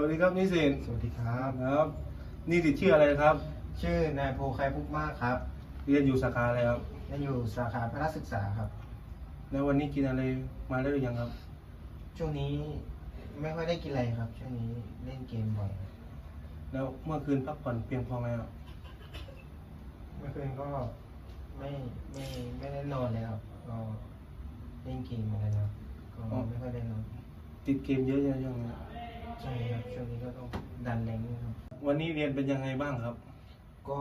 วัสดีครับนิสิตสวัสดีครับครับ นิสิตชื่ออะไรครับ ชื่อนายโพไคพุกมากครับเรียนอยู่สาขาอะไรครับเรียนอยู่สาขาพละศึกษาครับ แล้ววันนี้กินอะไรมาแล้วหรือยังครับ ช่วงนี้ไม่ค่อยได้กินอะไรครับ ช่วงนี้เล่นเกมบ่อยแล้วเมื่อคืนพักผ่อนเพียงพอไหมครับเมื่อคืนก็ไม่ไม่ไม่ได้นอนเลยครับก็เล่นเกมเหมือนกันครับก็ไม่ค่อยได้นอน ติดเกมเยอะๆยังไง ใช่ครับช่วงนี้ก็ต้องดันแรงครับ วันนี้เรียนเป็นยังไงบ้างครับ ก็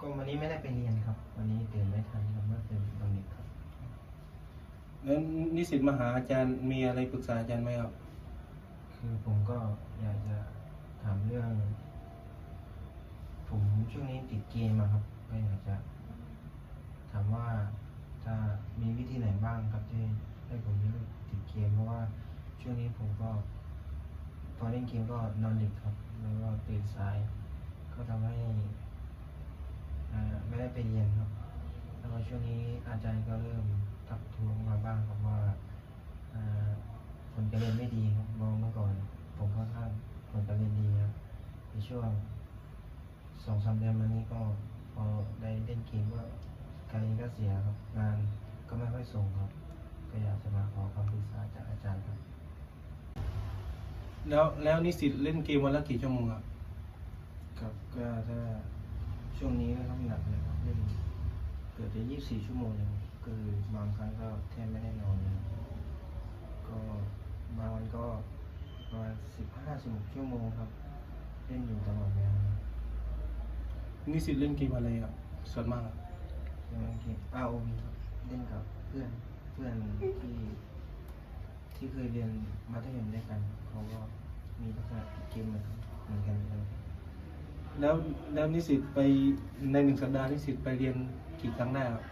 ก็วันนี้ไม่ได้ไปเรียนครับ วันนี้ตื่นไม่ทันครับเมื่อคืนตอนดึกครับ แล้วนิสิตมาหาอาจารย์มีอะไรปรึกษาอาจารย์ไหมครับ คือผมก็อยากจะถามเรื่อง ผมช่วงนี้ติดเกมอะครับก็อยากจะถามว่าจะมีวิธีไหนบ้างครับที่ให้ผมเลิกติดเกมเพราะว่า ช่วงนี้ผมก็พอนเล่นเกมก็นอนดึกครับ แล้วก็ตื่นสาย ก็ทำให้อ่าไม่ได้ไปเรียนครับ แล้วก็ช่วงนี้อาจารย์ก็เริ่มทักท้วงมาบ้างครับว่าอ่าผลการเรียนไม่ดีครับมองเมื่อก่อน ผมค่อนข้างผลการเรียนดีครับในช่วงสองสามเดือนมานี้ก็พอได้เล่นเกมก็การเรียนก็เสียครับงานก็ไม่ค่อยส่งครับ ก็อยากจะมาขอคำปรึกษาจากอาจารย์ครับ แล้วแล้วนิสิตเล่นเกมวันละกี่ชั่วโมงครับครับก็ถ้าช่วงนี้ก็ต้องหนักเลยครับเล่นเกือบจะยี่สิบสี่ชั่วโมงเลยครับคือบางครั้งก็แทบไม่ได้นอนเลยก็บางวันก็ประมาณสิบห้าสิบหกชั่วโมงครับเล่นอยู่ตลอดเวลานิสิตเล่นเกมอะไรครับส่วนมากครับอย่างเกม ROV ครับเล่นกับเพื่อนเพื่อนที่ที่เคยเรียนมัธยมด้วยกันเขาก็ มีลักษณะเกมเหมือนเหมือนกันเลยแล้วแล้วนิสิตไปในหนึ่งสัปดาห์นิสิตไปเรียนกี่ครั้งได้ครับ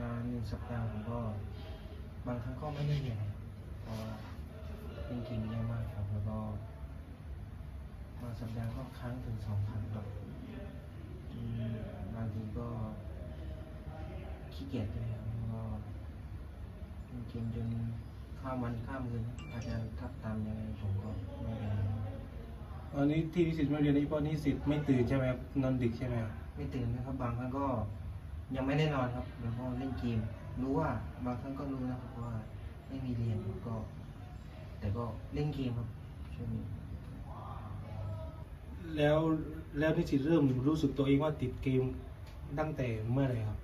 งานหนึ่งสัปดาห์ผมก็ บางครั้งก็ไม่ได้เรียนเพราะว่าเล่นเกมเยอะมากครับ แล้วก็บางสัปดาห์ก็ครั้งถึงสองครั้งครับอืมบางทีก็ขี้เกียจด้วยครับแล้วก็เล่นเกมจน ข้ามวันข้ามคืนอาจารย์ทักตามยังไงผมก็ไม่เรียนครับอันนี้ที่นิสิตไม่เรียนนี่เพราะนิสิตไม่ตื่นใช่ไหมครับนอนดึกใช่ไหมครับไม่ตื่นนะครับบางครั้งก็ยังไม่ได้นอนครับ แล้วก็เล่นเกมรู้ว่าบางครั้งก็รู้นะครับว่าไม่มีเรียนก็ แต่ก็เล่นเกมครับช่วงนี้แล้วแล้วนิสิตเริ่มรู้สึกตัวเองว่าติดเกมตั้งแต่เมื่อไหร่ครับ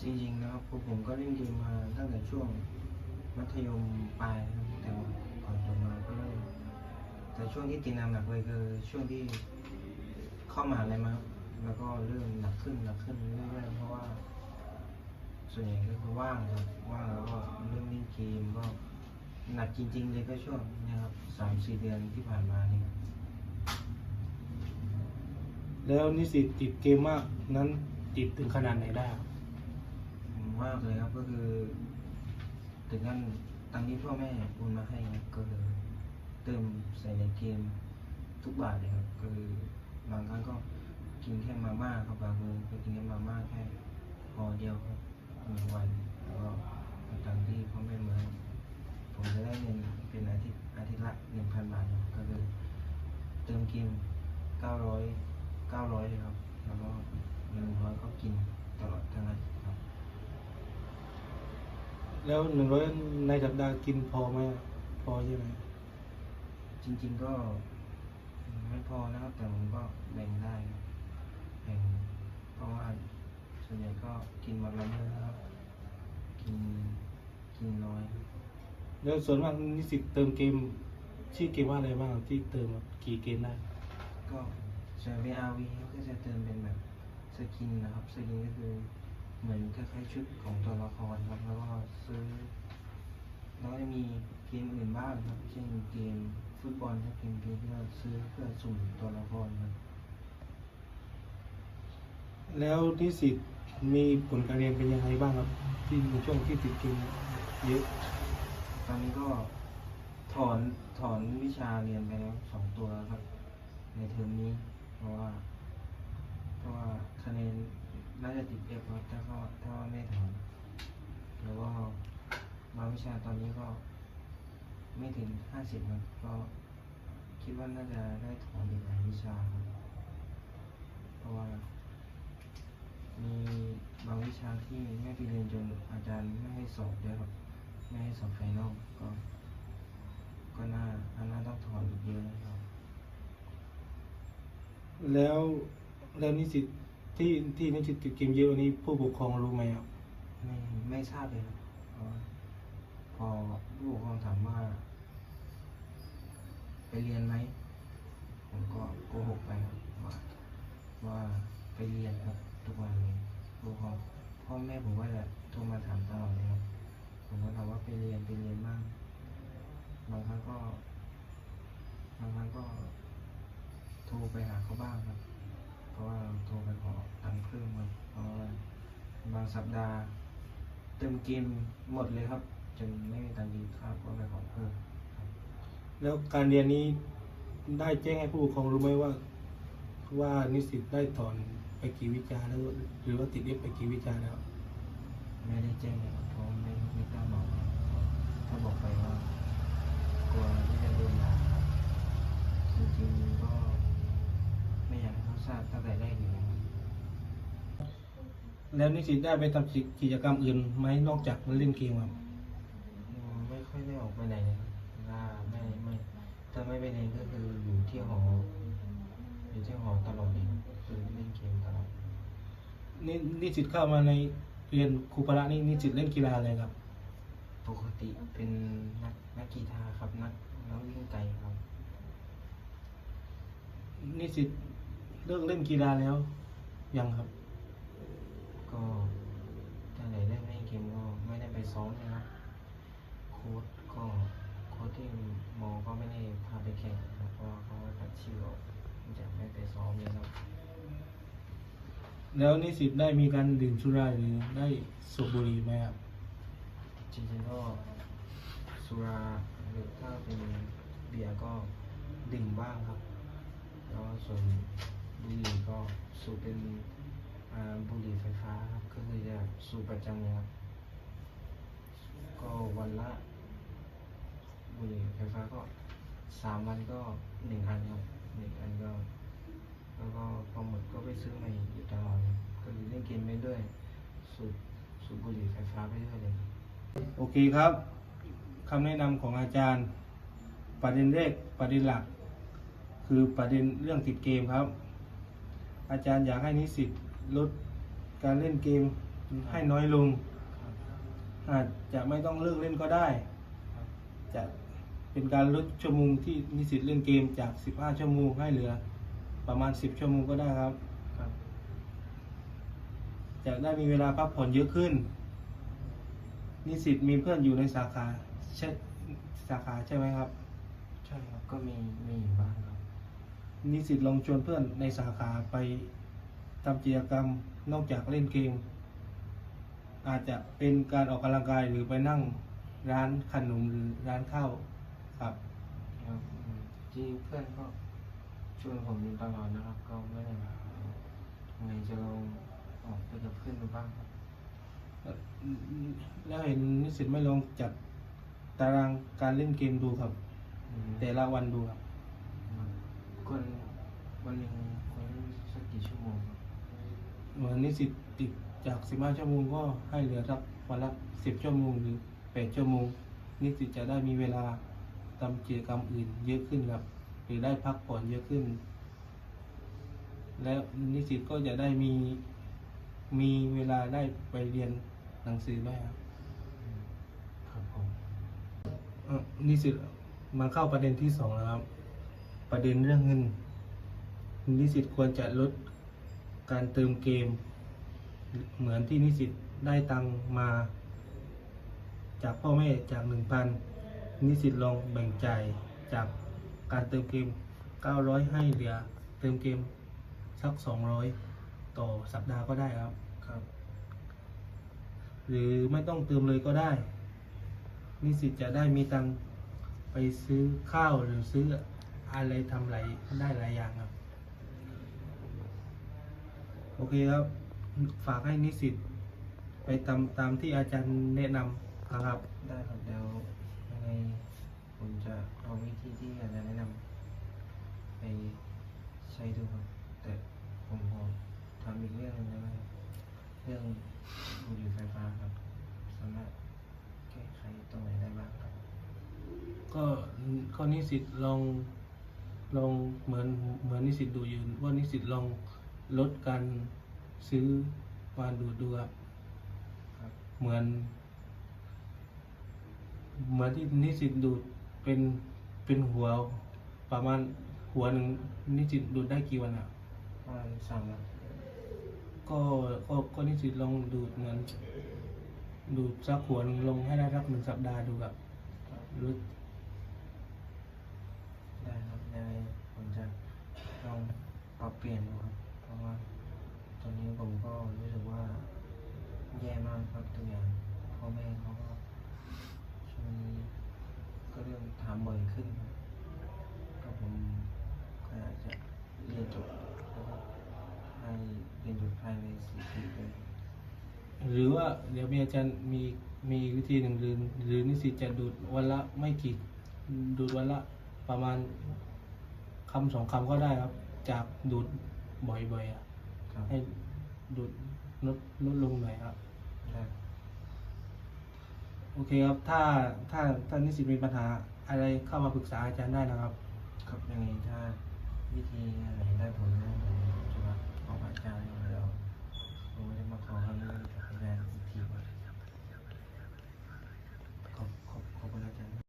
จริงๆนะครับพวกผมก็เล่นเกมมาตั้งแต่ช่วง มัธยมปลายนะครับแต่ว่าก่อนจบมาก็เริ่มแต่ช่วงที่ติดหนักๆเลยคือช่วงที่เข้ามหาลัยมาครับแล้วก็เริ่มหนักขึ้นหนักขึ้นเรื่อยๆเพราะว่า ส่วนใหญ่ก็คือว่างครับว่างแล้วก็เริ่มเล่นเกมก็หนักจริง ๆ เลยก็ช่วงเนะครับสามสี่เดือนที่ผ่านมานี่ครับแล้วนิสิตติดเกมมากนั้นติดถึงขนาดไหนได้ครับ มากเลยครับก็คือ ถึงขั้นตังค์ที่พ่อแม่โอนมาให้ก็เลยเติมใส่ในเกมทุกบาทเลยครับ คือ บางครั้งก็กินแค่มาม่าครับบางมือก็กินแค่มาม่าแค่พอเดียวครับหนึ่งวันแล้วก็เอาตังค์ที่พ่อแม่มาให้ผมจะได้เงินเป็นอาทิตย์อาทิตย์ละหนึ่งพันบาทครับก็คือเติมเกมเก้าร้อยเก้าร้อยเลยครับ แล้วก็หนึ่งร้อยก็กินตลอดทั้งอาทิตย์ครับ แล้วหนึ่งร้อยในสัปดาห์กินพอไหมพอใช่ไหมจริง ๆ ก็ไม่พอนะครับ แต่ผมก็แบ่งได้ครับแบ่งเพราะว่าส่วนใหญ่ก็กินวันละมื้อครับ กินกินน้อยครับแล้วส่วนมากนิสิตเติมเกมชื่อเกมว่าอะไรบ้างที่เติมครับกี่เกมได้ก็ส่วน VRV ก็จะเติมเป็นแบบสกินนะครับ สกินก็คือ เหมือนคล้ายๆชุดของตัวละครครับแล้วก็ซื้อแล้วก็จะมีเกมอื่นบ้างครับ เช่นเกมฟุตบอลครับเกมเกมที่เราซื้อเพื่อสุ่มตัวละครครับแล้วนิสิตมีผลการเรียนเป็นยังไงบ้างครับ ที่ในช่วงที่ติดเกมเยอะตอนนี้ก็ถอนถอนวิชาเรียนไปแล้วสองตัวครับ ในเทอมนี้ เพราะว่า เพราะว่าคะแนน น่าจะติดเอฟครับถ้าก็ถ้าว่าไม่ถอนแล้วก็บางวิชาตอนนี้ก็ไม่ถึงห้าสิบครับก็คิดว่าน่าจะได้ถอนอีกหลายวิชาครับเพราะว่ามีบางวิชาที่ไม่ไปเรียนจนอาจารย์ไม่ให้สอบด้วยครับไม่ให้สอบไฟนอลก็ ก็น่าอันน่าต้องถอนอีกเยอะนะครับ แล้วแล้วนิสิต ที่ที่นิสิตติดเกมเยอะวันนี้ผู้ปกครองรู้ไหมครับ ไม่ไม่ทราบเลยครับเพราะว่าพอผู้ปกครองถามว่า ไปเรียนไหมผมก็โกหกไปครับว่าว่าไปเรียนครับ ทุกวันเลยผู้ปกครองพ่อแม่ผมก็จะโทรมาถามตลอดเลยครับผมก็ถามว่าไปเรียนไปเรียนบ้างบางครั้งก็บางครั้งก็ โทรไปหาเขาบ้างครับ สัปดาห์เติมเกมหมดเลยครับ จนไม่มีตังค์กินข้าวก็ไปขอเพิ่มครับแล้วการเรียนนี้ได้แจ้งให้ผู้ปกครองรู้ไหมว่า ว่านิสิตได้ถอนไปกี่วิชาแล้วหรือว่าติดเอฟไปกี่วิชาแล้ว ไม่ได้แจ้งเลยครับเพราะไม่ไม่กล้าบอกครับถ้าบอกไปก็กลัวที่จะโดนด่าครับจริงๆก็ไม่อยากให้เขาทราบตั้งแต่แรกอยู่แล้วครับ แล้วนิสิตได้ไปทำกิจกรรมอื่นไหมนอกจากเล่นเกมครับอืมไม่ค่อยได้ออกไปไหนเลยครับถ้าไม่ไม่ถ้าไม่ไปเรียนก็คืออยู่ที่หออยู่ที่หอตลอดเลยครับคือเล่นเกมตลอดนี่นิสิตเข้ามาในเรียนครูพละนี่นิสิตเล่นกีฬาอะไรครับ ปกติเป็นนักนักกีฬาครับนักนักวิ่งไกลครับนิสิตเลิกเล่นกีฬาแล้วยังครับ ก็ตั้งแต่เล่นเล่นเกมก็ไม่ได้ไปซ้อมนะครับ โค้ชก็โค้ชที่มอก็ไม่ได้พาไปแข่งครับเพราะว่าเขาตัดชื่อออกจะไม่ไปซ้อมเลยครับ แล้วนิสิตได้มีการดื่มสุราหรือได้สูบบุหรี่ไหมครับ จริงๆก็สุราหรือถ้าเป็นเบียร์ก็ดื่มบ้างครับ แล้วส่วนบุหรี่ก็สูบเป็นอ่า บุหรี่ไฟฟ้าครับก็คือจะสูบประจำเลยครับ ก็วันละ บุหรี่ไฟฟ้าก็สามวันก็หนึ่งอันครับหนึ่งอันก็ แล้วก็พอหมดก็ไปซื้อใหม่อยู่ตลอดครับก็คือเล่นเกมไปด้วย สูบสูบบุหรี่ไฟฟ้าไปด้วยเลยโอเคครับคำแนะนำของอาจารย์ ประเด็นแรกประเด็นหลัก คือประเด็นเรื่องติดเกมครับ อาจารย์อยากให้นิสิต ลดการเล่นเกมให้น้อยลงครับอาจจะไม่ต้องเลิกเล่นก็ได้ครับจะเป็นการลดชั่วโมงที่นิสิตเล่นเกมจาก 15 ชั่วโมงให้เหลือประมาณ 10 ชั่วโมงก็ได้ครับครับ จะได้มีเวลาพักผ่อนเยอะขึ้น นิสิตมีเพื่อนอยู่ในสาขาใช่สาขาใช่ไหมครับ ใช่ครับ ก็มีมีอยู่บ้างครับ นิสิตลองชวนเพื่อนในสาขาไป ทำกิจกรรมนอกจากเล่นเกม อาจจะเป็นการออกกำลังกายหรือไปนั่งร้านขนมหรือร้านข้าวครับครับอืมจริงเพื่อนก็ชวนผมอยู่ตลอดนะครับ ก็ไม่ได้ไงจะลองออกไปกับเพื่อนดูบ้างครับแล้วเห็นนิสิตไม่ลองจัดตารางการเล่นเกมดูครับ อืมแต่ละวันดูครับคนวันหนึ่งคนเล่นสักกี่ชั่วโมงครับ เหมือนนิสิตติดจาก 15 ชั่วโมงก็ให้เหลือสักวันละ 10 ชั่วโมงหรือ 8 ชั่วโมง นิสิตจะได้มีเวลาทำกิจกรรมอื่นเยอะขึ้นครับ หรือได้พักผ่อนเยอะขึ้น แล้วนิสิตก็จะได้มีมีเวลาได้ไปเรียนหนังสือด้วยครับอืมครับผมเอ่อนิสิตมาเข้าประเด็นที่สองแล้วครับ ประเด็นเรื่องเงินนิสิตควรจะลด การเติมเกม เหมือนที่นิสิตได้ตังมา จากพ่อแม่จากหนึ่งพันนิสิตลองแบ่งจ่ายจากการเติมเกม 900 ให้เหลือเติมเกมสัก 200 ต่อสัปดาห์ก็ได้ครับครับ หรือไม่ต้องเติมเลยก็ได้ นิสิตจะได้มีตังไปซื้อข้าวหรือซื้ออะไรทำหลายได้หลายอย่างครับ อเคครับ ฝากให้นิสิตไปตามตามที่อาจารย์แนะนำนะครับ ได้ครับเดี๋ยวยังไงผผมจะเอาวิธีที่อาจารย์แนะนำไปใช้ดูครับแต่ผมขอทำอีกเรื่องหนึงได้ไหมครับเรื่องบุหรี่ไฟฟ้าครับสามารถแก้ไขตรงไหนได้บ้างครับ ก็ข้อนิสิตลองลองเหมือนเหมือนนิสิตดูอยู่ว่านิสิตลอง ลดการซื้อมาดูดดูครับครับเหมือน เหมือนที่นิสิตดูดเป็นเป็นหัวประมาณหัวหนึ่งนิสิตดูดได้กี่วันอะประมาณสามวันก็ก็ก็นิสิตลองดูดเหมือนดูดสักหัวหนึ่งลงให้ได้สักหนึ่งสัปดาห์ดูครับครับลดได้ครับยังไงผมจะลองปรับเปลี่ยนดูครับ เพราะว่าตอนนี้ ผมก็รู้สึกว่าแย่มากครับตัวอย่างพ่อแม่เขาก็ช่วงนี้ก็เริ่มถามบ่อยขึ้นครับก็ผมก็อยากจะเรียนจบแล้วก็ให้เรียนจบภายในสี่ปีเลยหรือว่าเดี๋ยวมีอาจารย์มีมีวิธีหนึ่งหรือหรือนิสิตจะดูดวันละไม่กี่ดูดวันละประมาณคำสองคำก็ได้ครับ จากดูดบ่อยๆอะครับ ให้ ดูดลดลดลงหน่อยครับนะโอเคครับ ถ้าถ้าถ้านิสิตมีปัญหาอะไรเข้ามาปรึกษาอาจารย์ได้นะครับ ครับยังไงถ้าวิธีอะไรได้ผลนะผมจะมาขออาจารย์แล้วผมจะมาขอคำแนะนำจากอาจารย์อีกทีว่าขอบขอบขอบคุณอ